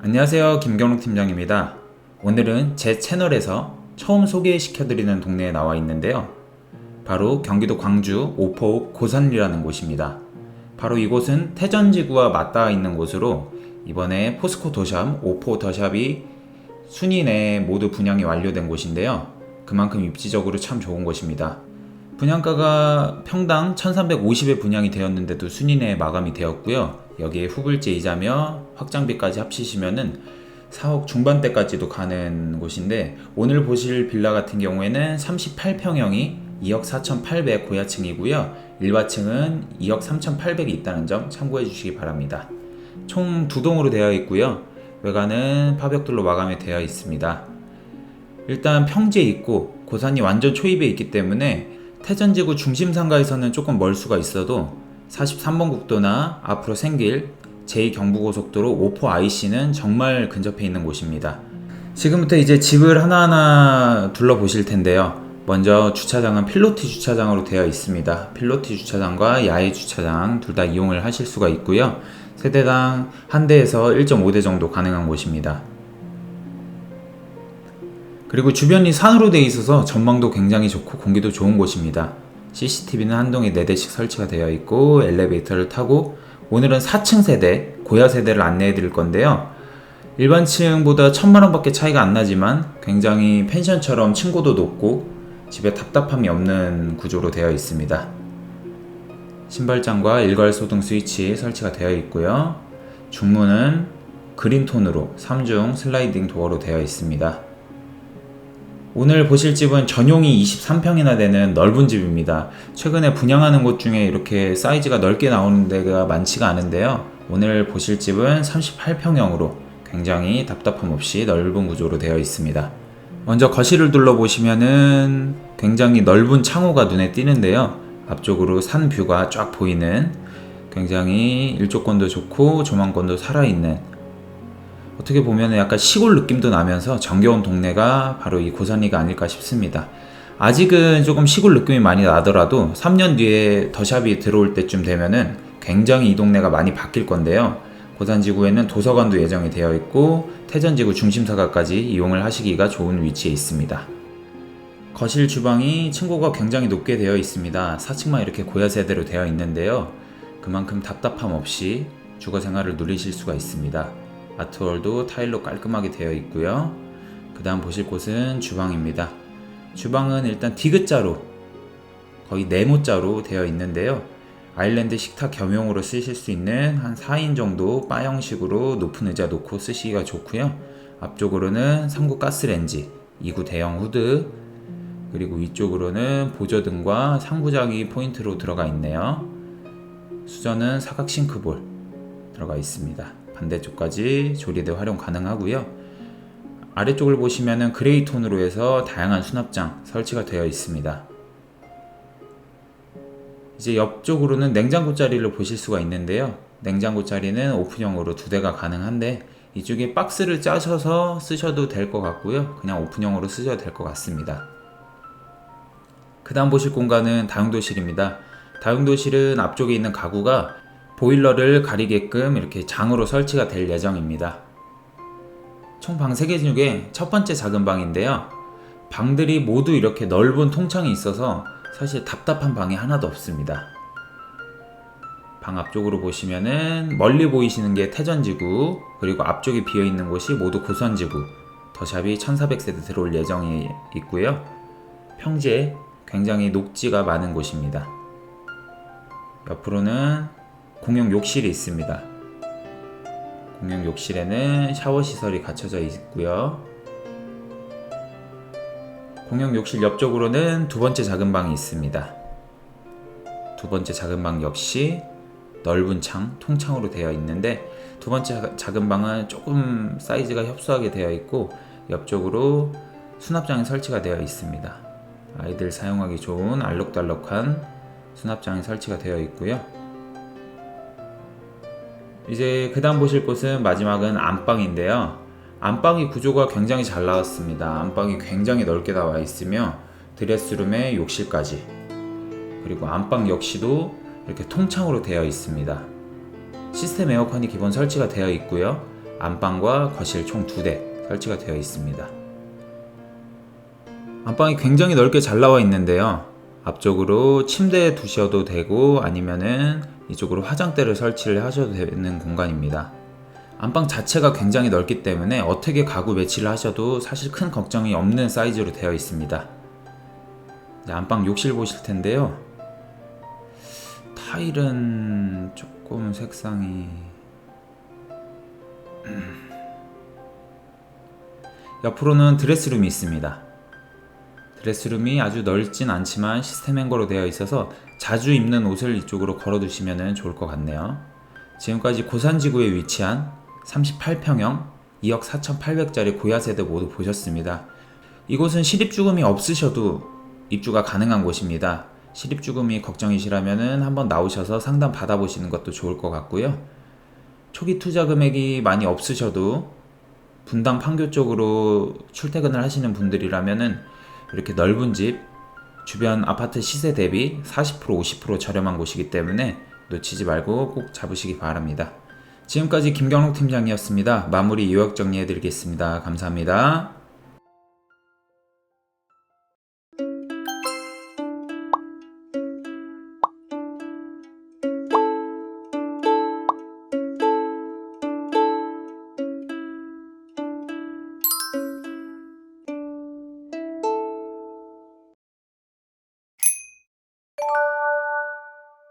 안녕하세요. 김경록 팀장입니다. 오늘은 제 채널에서 처음 소개시켜드리는 동네에 나와 있는데요. 바로 경기도 광주 오포읍 고산리라는 곳입니다. 바로 이곳은 태전지구와 맞닿아 있는 곳으로 이번에 포스코 더샵, 오포 더샵이 순위 내에 모두 분양이 완료된 곳인데요. 그만큼 입지적으로 참 좋은 곳입니다. 분양가가 평당 1350에 분양이 되었는데도 순위 내에 마감이 되었고요. 여기에 후불제 이자며 확장비까지 합치시면은 4억 중반대까지도 가는 곳인데 오늘 보실 빌라 같은 경우에는 38평형이 2억 4,800 고야층이고요. 일화층은 2억 3,800이 있다는 점 참고해 주시기 바랍니다. 총 두 동으로 되어 있고요. 외관은 파벽돌로 마감이 되어 있습니다. 일단 평지에 있고 고산이 완전 초입에 있기 때문에 태전지구 중심 상가에서는 조금 멀 수가 있어도 43번 국도나 앞으로 생길 제2경부고속도로 오포 IC는 정말 근접해 있는 곳입니다. 지금부터 이제 집을 하나하나 둘러보실 텐데요. 먼저 주차장은 필로티 주차장으로 되어 있습니다. 필로티 주차장과 야외 주차장 둘 다 이용을 하실 수가 있고요. 세대당 한 대에서 1.5대 정도 가능한 곳입니다. 그리고 주변이 산으로 되어 있어서 전망도 굉장히 좋고 공기도 좋은 곳입니다. CCTV는 한 동에 4대씩 설치가 되어 있고 엘리베이터를 타고 오늘은 4층 세대, 고야 세대를 안내해 드릴 건데요. 일반층보다 천만 원밖에 차이가 안 나지만 굉장히 펜션처럼 층고도 높고 집에 답답함이 없는 구조로 되어 있습니다. 신발장과 일괄 소등 스위치 설치가 되어 있고요. 중문은 그린톤으로 3중 슬라이딩 도어로 되어 있습니다. 오늘 보실 집은 전용이 23평이나 되는 넓은 집입니다. 최근에 분양하는 곳 중에 이렇게 사이즈가 넓게 나오는 데가 많지가 않은데요. 오늘 보실 집은 38평형으로 굉장히 답답함 없이 넓은 구조로 되어 있습니다. 먼저 거실을 둘러보시면은 굉장히 넓은 창호가 눈에 띄는데요. 앞쪽으로 산 뷰가 쫙 보이는 굉장히 일조권도 좋고 조망권도 살아있는 어떻게 보면 약간 시골 느낌도 나면서 정겨운 동네가 바로 이 고산리가 아닐까 싶습니다. 아직은 조금 시골 느낌이 많이 나더라도 3년 뒤에 더샵이 들어올 때쯤 되면은 굉장히 이 동네가 많이 바뀔 건데요. 고산지구에는 도서관도 예정이 되어 있고 태전지구 중심사가까지 이용을 하시기가 좋은 위치에 있습니다. 거실 주방이 층고가 굉장히 높게 되어 있습니다. 4층만 이렇게 고야 세대로 되어 있는데요. 그만큼 답답함 없이 주거 생활을 누리실 수가 있습니다. 아트월도 타일로 깔끔하게 되어 있고요. 그 다음 보실 곳은 주방입니다. 주방은 일단 디귿자로 거의 네모자로 되어 있는데요. 아일랜드 식탁 겸용으로 쓰실 수 있는 한 4인 정도 바 형식으로 높은 의자 놓고 쓰시기가 좋고요. 앞쪽으로는 3구 가스렌지, 2구 대형 후드, 그리고 위쪽으로는 보조등과 상부장이 포인트로 들어가 있네요. 수전은 사각 싱크볼 들어가 있습니다. 반대쪽까지 조리대 활용 가능하고요. 아래쪽을 보시면은 그레이 톤으로 해서 다양한 수납장 설치가 되어 있습니다. 이제 옆쪽으로는 냉장고 자리를 보실 수가 있는데요. 냉장고 자리는 오픈형으로 두 대가 가능한데 이쪽에 박스를 짜셔서 쓰셔도 될 것 같고요. 그냥 오픈형으로 쓰셔도 될 것 같습니다. 그 다음 보실 공간은 다용도실입니다. 다용도실은 앞쪽에 있는 가구가 보일러를 가리게끔 이렇게 장으로 설치가 될 예정입니다. 총 방 3개 중에 첫 번째 작은 방인데요. 방들이 모두 이렇게 넓은 통창이 있어서 사실 답답한 방이 하나도 없습니다. 방 앞쪽으로 보시면은 멀리 보이시는 게 태전지구 그리고 앞쪽에 비어 있는 곳이 모두 고선지구 더샵이 1400세대 들어올 예정이 있고요. 평지에 굉장히 녹지가 많은 곳입니다. 옆으로는 공용 욕실이 있습니다. 공용 욕실에는 샤워 시설이 갖춰져 있고요. 공용 욕실 옆쪽으로는 두 번째 작은 방이 있습니다. 두 번째 작은 방 역시 넓은 창, 통창으로 되어 있는데 두 번째 작은 방은 조금 사이즈가 협소하게 되어 있고 옆쪽으로 수납장이 설치가 되어 있습니다. 아이들 사용하기 좋은 알록달록한 수납장이 설치가 되어 있고요. 이제 그 다음 보실 곳은 마지막은 안방인데요. 안방이 구조가 굉장히 잘 나왔습니다. 안방이 굉장히 넓게 나와 있으며 드레스룸에 욕실까지 그리고 안방 역시도 이렇게 통창으로 되어 있습니다. 시스템 에어컨이 기본 설치가 되어 있고요. 안방과 거실 총 두 대 설치가 되어 있습니다. 안방이 굉장히 넓게 잘 나와 있는데요. 앞쪽으로 침대 두셔도 되고 아니면은 이쪽으로 화장대를 설치를 하셔도 되는 공간입니다. 안방 자체가 굉장히 넓기 때문에 어떻게 가구 매치를 하셔도 사실 큰 걱정이 없는 사이즈로 되어 있습니다. 이제 안방 욕실 보실 텐데요. 타일은 조금 색상이 음. 옆으로는 드레스룸이 있습니다. 드레스룸이 아주 넓진 않지만 시스템 행거로 되어 있어서 자주 입는 옷을 이쪽으로 걸어 두시면 좋을 것 같네요. 지금까지 고산지구에 위치한 38평형 2억 4,800짜리 고야세대 모두 보셨습니다. 이곳은 실입주금이 없으셔도 입주가 가능한 곳입니다. 실입주금이 걱정이시라면 한번 나오셔서 상담 받아보시는 것도 좋을 것 같고요. 초기 투자 금액이 많이 없으셔도 분당 판교 쪽으로 출퇴근을 하시는 분들이라면은 이렇게 넓은 집 주변 아파트 시세 대비 40% 50% 저렴한 곳이기 때문에 놓치지 말고 꼭 잡으시기 바랍니다. 지금까지 김경록 팀장이었습니다. 마무리 요약 정리해 드리겠습니다. 감사합니다.